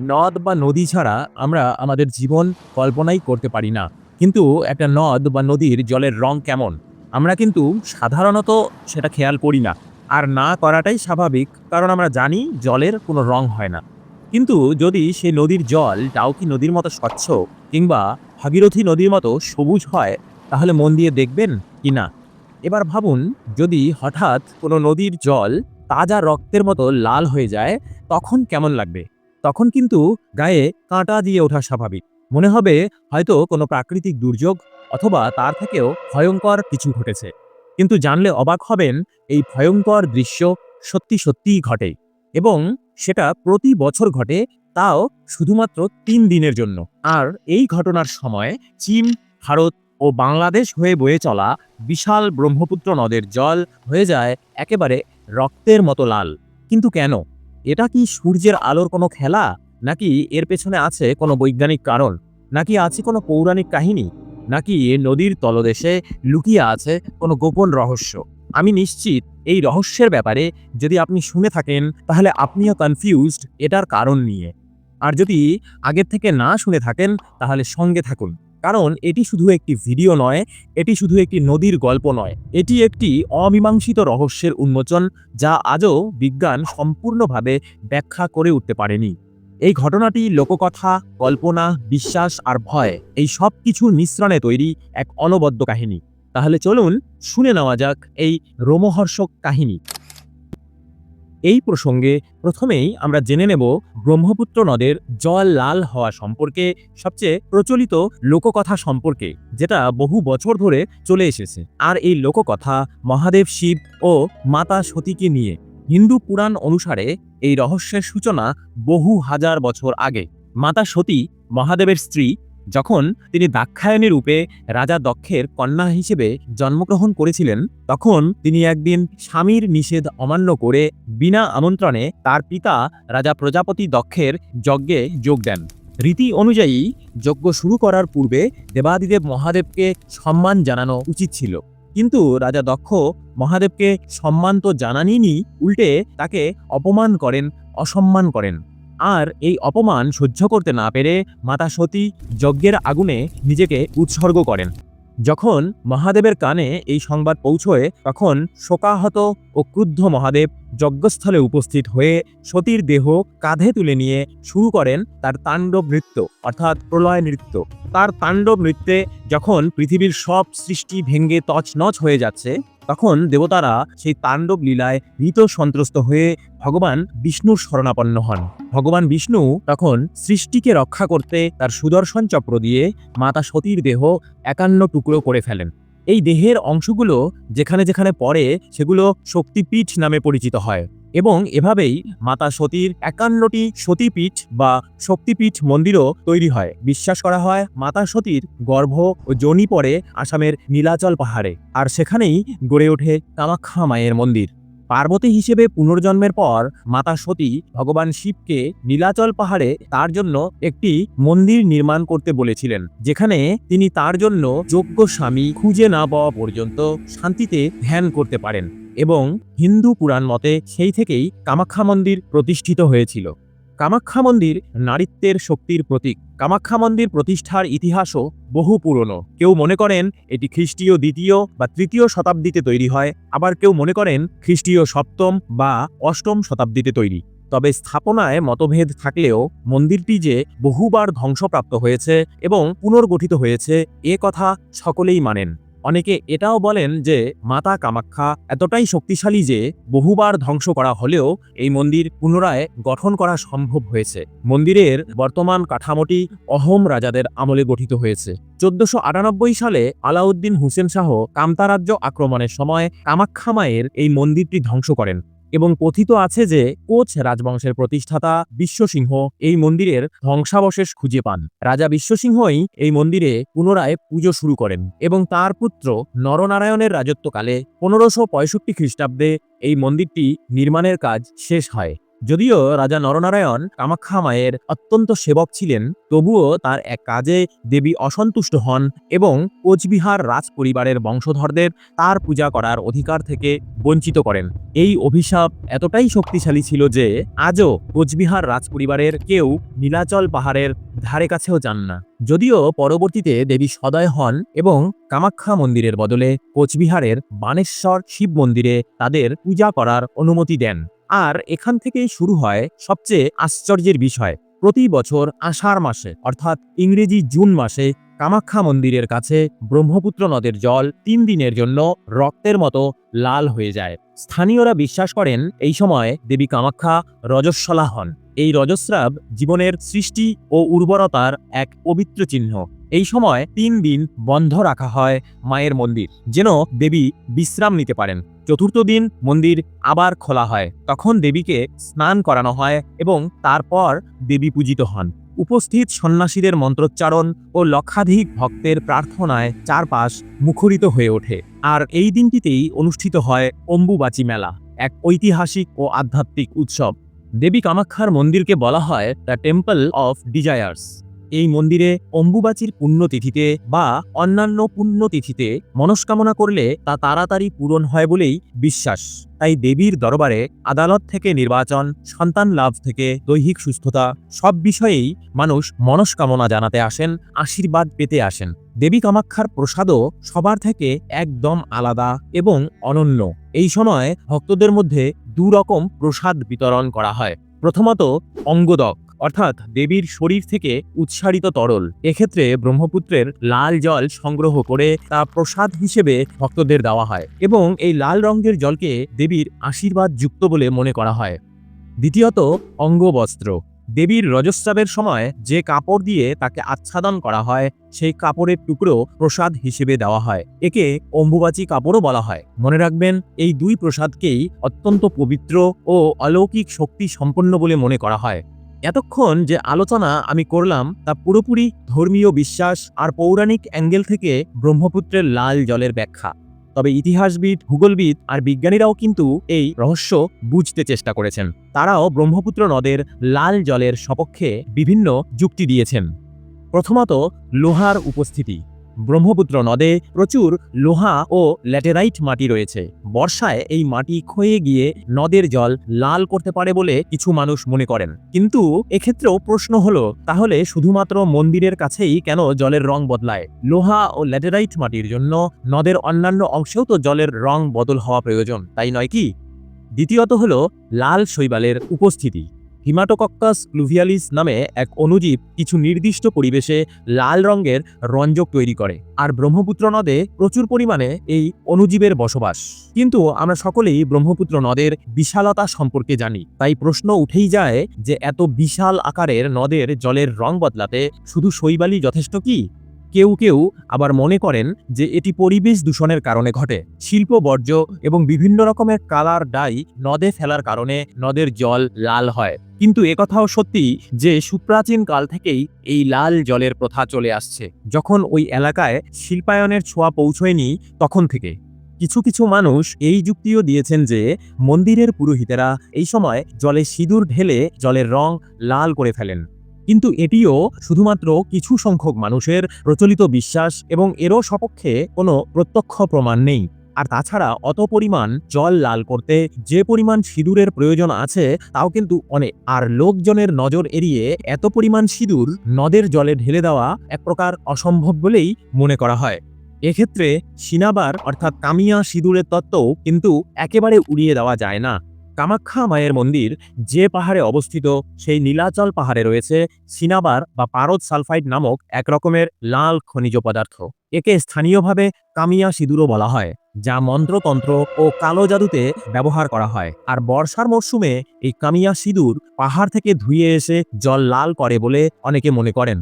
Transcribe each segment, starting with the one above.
নদ বা নদী ছাড়া আমরা আমাদের জীবন কল্পনাই করতে পারি না। কিন্তু একটা নদ বা নদীর জলের রং কেমন? আমরা কিন্তু সাধারণত সেটা খেয়াল করি না। আর না করাটাই স্বাভাবিক, কারণ আমরা জানি জলের কোনো রং হয় না। কিন্তু যদি সে নদীর জল ডাউকি নদীর মতো স্বচ্ছ কিংবা ভাগীরথী নদীর মতো সবুজ হয়, তাহলে মন দিয়ে দেখবেন কি না? এবার ভাবুন, যদি হঠাৎ কোনো নদীর জল তাজা রক্তের মতো লাল হয়ে যায়, তখন কেমন লাগবে? তখন কিন্তু গায়ে কাঁটা দিয়ে ওঠা স্বাভাবিক। মনে হবে হয়তো কোনো প্রাকৃতিক দুর্যোগ অথবা তার থেকেও ভয়ঙ্কর কিছু ঘটেছে। কিন্তু জানলে অবাক হবেন এই ভয়ঙ্কর দৃশ্য সত্যি সত্যিই ঘটে এবং সেটা প্রতি বছর ঘটে তাও শুধুমাত্র তিন দিনের জন্য। আর এই ঘটনার সময় চীন, ভারত ও বাংলাদেশ হয়ে বয়ে চলা বিশাল ব্রহ্মপুত্র নদের জল হয়ে যায় একেবারে রক্তের মতো লাল। কিন্তু কেন? এটা কি সূর্যের আলোর কোনো খেলা? নাকি এর পেছনে আছে কোনো বৈজ্ঞানিক কারণ? নাকি আছে কোনো পৌরাণিক কাহিনী? নাকি নদীর তলদেশে লুকিয়ে আছে কোনো গোপন রহস্য? আমি নিশ্চিত এই রহস্যের ব্যাপারে যদি আপনি শুনে থাকেন, তাহলে আপনিও কনফিউজড এটার কারণ নিয়ে। আর যদি আগের থেকে না শুনে থাকেন, তাহলে সঙ্গে থাকুন। কারণ এটি শুধু একটি ভিডিও নয়, এটি শুধু একটি নদীর গল্প নয়। এটি একটি অমীমাংসিত রহস্যের উন্মোচন যা আজও বিজ্ঞান সম্পূর্ণভাবে ব্যাখ্যা করে উঠতে পারেনি। এই ঘটনাটি লোককথা, কল্পনা, বিশ্বাস আর ভয়, এই সব কিছুর মিশ্রণে তৈরি এক অনবদ্য কাহিনী। তাহলে চলুন শুনে নেওয়া যাক এই রোমহর্ষক কাহিনী। এই প্রসঙ্গে প্রথমেই আমরা জেনে নেব ব্রহ্মপুত্র নদের জল লাল হওয়া সম্পর্কে সবচেয়ে প্রচলিত লোককথা সম্পর্কে, যেটা বহু বছর ধরে চলে এসেছে। আর এই লোককথা মহাদেব শিব ও মাতা সতীকে নিয়ে হিন্দু পুরাণ অনুসারে এই রহস্যের সূচনা বহু হাজার বছর আগে। মাতা সতী মহাদেবের স্ত্রী যখন তিনি দাক্ষায়ণী রূপে রাজা দক্ষের কন্যা হিসেবে জন্মগ্রহণ করেছিলেন, তখন তিনি একদিন স্বামীর নিষেধ অমান্য করে বিনা আমন্ত্রণে তার পিতা রাজা প্রজাপতি দক্ষের যজ্ঞে যোগ দেন। রীতি অনুযায়ী যজ্ঞ শুরু করার পূর্বে দেবাদিদেব মহাদেবকে সম্মান জানানো উচিত ছিল। কিন্তু রাজা দক্ষ মহাদেবকে সম্মান তো জানানিনি উল্টে তাকে অপমান করেন, অসম্মান করেন। আর এই অপমান সহ্য করতে না পেরে মাতা সতী যজ্ঞের আগুনে নিজেকে উৎসর্গ করেন। যখন মহাদেবের কানে এই সংবাদ পৌঁছয়, তখন শোকাহত ও ক্রুদ্ধ মহাদেব যজ্ঞস্থলে উপস্থিত হয়ে সতীর দেহ কাঁধে তুলে নিয়ে শুরু করেন তার তাণ্ডব নৃত্য, অর্থাৎ প্রলয় নৃত্য। তার তাণ্ডব নৃত্যে যখন পৃথিবীর সব সৃষ্টি ভেঙ্গে তছনছ হয়ে যাচ্ছে, তখন দেবতারা সেই তাণ্ডব লীলায় ভীত সন্ত্রস্ত হয়ে ভগবান বিষ্ণুর শরণাপন্ন হন। ভগবান বিষ্ণু তখন সৃষ্টিকে রক্ষা করতে তার সুদর্শন চক্র দিয়ে মাতা সতীর দেহ একান্ন টুকরো করে ফেলেন। এই দেহের অংশগুলো যেখানে যেখানে পড়ে, সেগুলো শক্তিপীঠ নামে পরিচিত হয় এবং এভাবেই মাতা সতীর একান্নটি সতীপীঠ বা শক্তিপীঠ মন্দিরও তৈরি হয়। বিশ্বাস করা হয়, মাতা সতীর গর্ভ ও জনি পড়ে আসামের নীলাচল পাহাড়ে, আর সেখানেই গড়ে ওঠে কামাখ্যা মায়ের মন্দির। পার্বতী হিসেবে পুনর্জন্মের পর মাতা সতী ভগবান শিবকে নীলাচল পাহাড়ে তার জন্য একটি মন্দির নির্মাণ করতে বলেছিলেন, যেখানে তিনি তার জন্য যোগ্য স্বামী খুঁজে না পাওয়া পর্যন্ত শান্তিতে ধ্যান করতে পারেন এবং হিন্দু পুরাণ মতে সেই থেকেই কামাখ্যা মন্দির প্রতিষ্ঠিত হয়েছিল। কামাখ্যা মন্দির নারীত্বের শক্তির প্রতীক। কামাখ্যা মন্দির প্রতিষ্ঠার ইতিহাসও বহু পুরনো। কেউ মনে করেন এটি খ্রিস্টীয় দ্বিতীয় বা তৃতীয় শতাব্দীতে তৈরি হয়, আবার কেউ মনে করেন খ্রিস্টীয় সপ্তম বা অষ্টম শতাব্দীতে তৈরি। তবে স্থাপনায় মতভেদ থাকলেও মন্দিরটি যে বহুবার ধ্বংসপ্রাপ্ত হয়েছে এবং পুনর্গঠিত হয়েছে, এ কথা সকলেই মানেন। অনেকে এটাও বলেন যে মাতা কামাখ্যা এতটাই শক্তিশালী যে বহুবার ধ্বংস করা হলেও এই মন্দির পুনরায় গঠন করা সম্ভব হয়েছে। মন্দিরের বর্তমান কাঠামোটি অহোম রাজাদের আমলে গঠিত হয়েছে। চোদ্দশো সালে আলাউদ্দিন হুসেন শাহ কামতারাজ্য আক্রমণের সময় কামাখ্যা মায়ের এই মন্দিরটি ধ্বংস করেন। এবং কথিত আছে যে কোচ রাজবংশের প্রতিষ্ঠাতা বিশ্বসিংহ এই মন্দিরের ধ্বংসাবশেষ খুঁজে পান। রাজা বিশ্বসিংহই এই মন্দিরে পুনরায় পুজো শুরু করেন এবং তার পুত্র নরনারায়ণের রাজত্বকালে পনেরোশো পঁয়ষট্টি খ্রিস্টাব্দে এই মন্দিরটি নির্মাণের কাজ শেষ হয়। যদিও রাজা নরনারায়ণ কামাখ্যা মায়ের অত্যন্ত সেবক ছিলেন, তবুও তার এক কাজে দেবী অসন্তুষ্ট হন এবং কোচবিহার রাজ পরিবারের বংশধরদের তার পূজা করার অধিকার থেকে বঞ্চিত করেন। এই অভিশাপ এতটাই শক্তিশালী ছিল যে আজও কোচবিহার রাজপরিবারের কেউ নীলাচল পাহাড়ের ধারে কাছেও যান না। যদিও পরবর্তীতে দেবী সদয় হন এবং কামাখ্যা মন্দিরের বদলে কোচবিহারের বানেশ্বর শিব মন্দিরে তাদের পূজা করার অনুমতি দেন। আর এখান থেকেই শুরু হয় সবচেয়ে আশ্চর্যের বিষয়। প্রতি বছর আষাঢ় মাসে, অর্থাৎ ইংরেজি জুন মাসে কামাখ্যা মন্দিরের কাছে ব্রহ্মপুত্র নদের জল তিন দিনের জন্য রক্তের মতো লাল হয়ে যায়। স্থানীয়রা বিশ্বাস করেন এই সময় দেবী কামাখ্যা রজস্বলা হন। এই রজস্রাব জীবনের সৃষ্টি ও উর্বরতার এক পবিত্র চিহ্ন। এই সময় তিন দিন বন্ধ রাখা হয় মায়ের মন্দির, যেন দেবী বিশ্রাম নিতে পারেন। চতুর্থ দিন মন্দির আবার খোলা হয়। তখন দেবীকে স্নান করানো হয় এবং তারপর দেবী পূজিত হন। উপস্থিত সন্ন্যাসীদের মন্ত্রোচ্চারণ ও লক্ষাধিক ভক্তের প্রার্থনায় চারপাশ মুখরিত হয়ে ওঠে। আর এই দিনটিতেই অনুষ্ঠিত হয় অম্বুবাচী মেলা, এক ঐতিহাসিক ও আধ্যাত্মিক উৎসব। দেবী কামাক্ষার মন্দিরকে বলা হয় দ্য টেম্পল অফ ডিজায়ার্স এই মন্দিরে অম্বুবাচীর পুণ্যতিথিতে বা অন্যান্য পুণ্যতিথিতে মনস্কামনা করলে তা তাড়াতাড়ি পূরণ হয় বলেই বিশ্বাস। তাই দেবীর দরবারে আদালত থেকে নির্বাচন, সন্তান লাভ থেকে দৈহিক সুস্থতা সব বিষয়েই মানুষ মনস্কামনা জানাতে আসেন, আশীর্বাদ পেতে আসেন। দেবী কামাখ্যার প্রসাদও সবার থেকে একদম আলাদা এবং অনন্য। এই সময় ভক্তদের মধ্যে দু রকম প্রসাদ বিতরণ করা হয়। প্রথমত অঙ্গদক। অর্থাৎ দেবীর শরীর থেকে উৎসারিত তরল। এক্ষেত্রে ব্রহ্মপুত্রের লাল জল সংগ্রহ করে তা প্রসাদ হিসেবে ভক্তদের দেওয়া হয় এবং এই লাল রঙের জলকে দেবীর আশীর্বাদ যুক্ত বলে মনে করা হয়। দ্বিতীয়ত, অঙ্গবস্ত্র। দেবীর রজস্রাবের সময় যে কাপড় দিয়ে তাকে আচ্ছাদন করা হয়, সেই কাপড়ের টুকরো প্রসাদ হিসেবে দেওয়া হয়। একে অম্বুবাচী কাপড়ও বলা হয়। মনে রাখবেন, এই দুই প্রসাদকেই অত্যন্ত পবিত্র ও অলৌকিক শক্তি সম্পন্ন বলে মনে করা হয়। এতক্ষণ যে আলোচনা আমি করলাম তা পুরোপুরি ধর্মীয় বিশ্বাস আর পৌরাণিক অ্যাঙ্গেল থেকে ব্রহ্মপুত্রের লাল জলের ব্যাখ্যা। তবে ইতিহাসবিদ, ভূগোলবিদ আর বিজ্ঞানীরাও কিন্তু এই রহস্য বুঝতে চেষ্টা করেছেন। তারাও ব্রহ্মপুত্র নদের লাল জলের সপক্ষে বিভিন্ন যুক্তি দিয়েছেন। প্রথমত, লোহার উপস্থিতি। ব্রহ্মপুত্র নদে প্রচুর লোহা ও ল্যাটেরাইট মাটি রয়েছে। বর্ষায় এই মাটি ক্ষয়ে গিয়ে নদের জল লাল করতে পারে বলে কিছু মানুষ মনে করেন। কিন্তু এক্ষেত্রেও প্রশ্ন হলো, তাহলে শুধুমাত্র মন্দিরের কাছেই কেন জলের রং বদলায়? লোহা ও ল্যাটেরাইট মাটির জন্য নদের অন্যান্য অংশেও তো জলের রং বদল হওয়া প্রয়োজন, তাই নয় কি? দ্বিতীয়ত হলো, লাল শৈবালের উপস্থিতি। হিমাটোকক্কাস প্লুভিয়ালিস নামে এক অনুজীব কিছু নির্দিষ্ট পরিবেশে লাল রঙের রঞ্জক তৈরি করে, আর ব্রহ্মপুত্র নদে প্রচুর পরিমাণে এই অনুজীবের বসবাস। কিন্তু আমরা সকলেই ব্রহ্মপুত্র নদের বিশালতা সম্পর্কে জানি, তাই প্রশ্ন উঠেই যায় যে এত বিশাল আকারের নদের জলের রং বদলাতে শুধু শৈবালই যথেষ্ট কি? কেউ কেউ আবার মনে করেন যে এটি পরিবেশ দূষণের কারণে ঘটে। শিল্প বর্জ্য এবং বিভিন্ন রকমের কালার ডাই নদে ফেলার কারণে নদের জল লাল হয়। কিন্তু একথাও সত্যি যে সুপ্রাচীন কাল থেকেই এই লাল জলের প্রথা চলে আসছে। যখন ওই এলাকায় শিল্পায়নের ছোঁয়া পৌঁছয়নি তখন থেকে। কিছু কিছু মানুষ এই যুক্তিও দিয়েছেন যে মন্দিরের পুরোহিতেরা এই সময় জলে সিঁদুর ঢেলে জলের রং লাল করে ফেলেন। কিন্তু এটিও শুধুমাত্র কিছু সংখ্যক মানুষের প্রচলিত বিশ্বাস এবং এরও সপক্ষে কোনো প্রত্যক্ষ প্রমাণ নেই। আর তাছাড়া অত পরিমাণ জল লাল করতে যে পরিমাণ সিঁদুরের প্রয়োজন আছে, তাও কিন্তু অনেক। আর লোকজনের নজর এড়িয়ে এত পরিমাণ সিঁদুর নদের জলে ঢেলে দেওয়া এক প্রকার অসম্ভব বলেই মনে করা হয়। এক্ষেত্রে সিনাবার অর্থাৎ কামিয়া সিঁদুরের তত্ত্বও কিন্তু একেবারে উড়িয়ে দেওয়া যায় না। কামাখ্যা মায়ের মন্দির যে পাহাড়ে অবস্থিত, সেই নীলাচল পাহাড়ে রয়েছে সিনাবার বা পারদ সালফাইড নামক এক রকমের লাল খনিজ পদার্থ। একে স্থানীয়ভাবে কামিয়া সিঁদুরও বলা হয়, যা মন্ত্রতন্ত্র ও কালো জাদুতে ব্যবহার করা হয়। আর বর্ষার মরশুমে এই কামিয়া সিঁদুর পাহাড় থেকে ধুয়ে এসে জল লাল করে বলে অনেকে মনে করেন।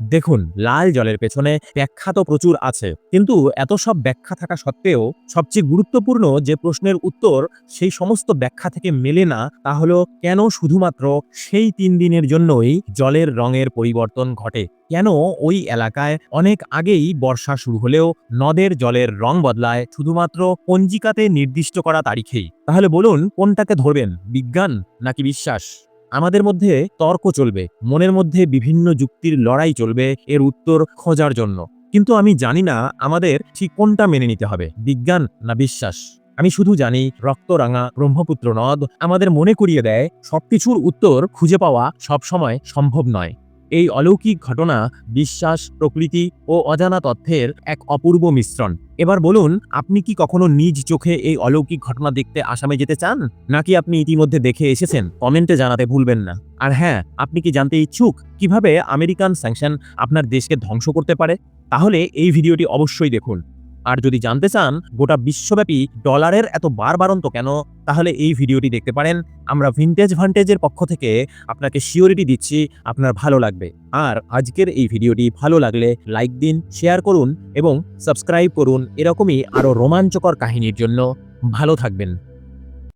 দেখুন, লাল জলের পেছনে ব্যাখ্যা তো প্রচুর আছে। কিন্তু এত সব ব্যাখ্যা থাকা সত্ত্বেও সবচেয়ে গুরুত্বপূর্ণ যে প্রশ্নের উত্তর সেই সমস্ত ব্যাখ্যা থেকে মেলে না, তা হলো কেন শুধুমাত্র সেই তিন দিনের জন্যই জলের রঙের পরিবর্তন ঘটে? কেন ওই এলাকায় অনেক আগেই বর্ষা শুরু হলেও নদের জলের রং বদলায় শুধুমাত্র পঞ্জিকাতে নির্দিষ্ট করা তারিখেই? তাহলে বলুন, কোনটাকে ধরবেন, বিজ্ঞান নাকি বিশ্বাস? আমাদের মধ্যে তর্ক চলবে, মনের মধ্যে বিভিন্ন যুক্তির লড়াই চলবে এর উত্তর খোঁজার জন্য। কিন্তু আমি জানি না আমাদের ঠিক কোনটা মেনে নিতে হবে, বিজ্ঞান না বিশ্বাস। আমি শুধু জানি, রক্তরাঙা, ব্রহ্মপুত্র নদ আমাদের মনে করিয়ে দেয়, সবকিছুর উত্তর খুঁজে পাওয়া সবসময় সম্ভব নয়। এই অলৌকিক ঘটনা বিশ্বাস, প্রকৃতি ও অজানা তথ্যের এক অপূর্ব মিশ্রণ। এবার বলুন, আপনি কি কখনো নিজ চোখে এই অলৌকিক ঘটনা দেখতে আসামে যেতে চান? নাকি আপনি ইতিমধ্যে দেখে এসেছেন? কমেন্টে জানাতে ভুলবেন না। আর হ্যাঁ আপনি কি জানতে ইচ্ছুক কীভাবে আমেরিকান স্যাংশন আপনার দেশকে ধ্বংস করতে পারে? তাহলে এই ভিডিওটি অবশ্যই দেখুন। আর যদি জানতে চান গোটা বিশ্বব্যাপী ডলারের এত বারবারন্ত কেন, তাহলে এই ভিডিওটি দেখতে পারেন। আমরা ভিনটেজ ভান্টেজের পক্ষ থেকে আপনাকে শিওরিটি দিচ্ছি, আপনার ভালো লাগবে। আর আজকের এই ভিডিওটি ভালো লাগলে লাইক দিন শেয়ার করুন এবং সাবস্ক্রাইব করুন। এরকমই আরও রোমাঞ্চকর কাহিনীর জন্য ভালো থাকবেন।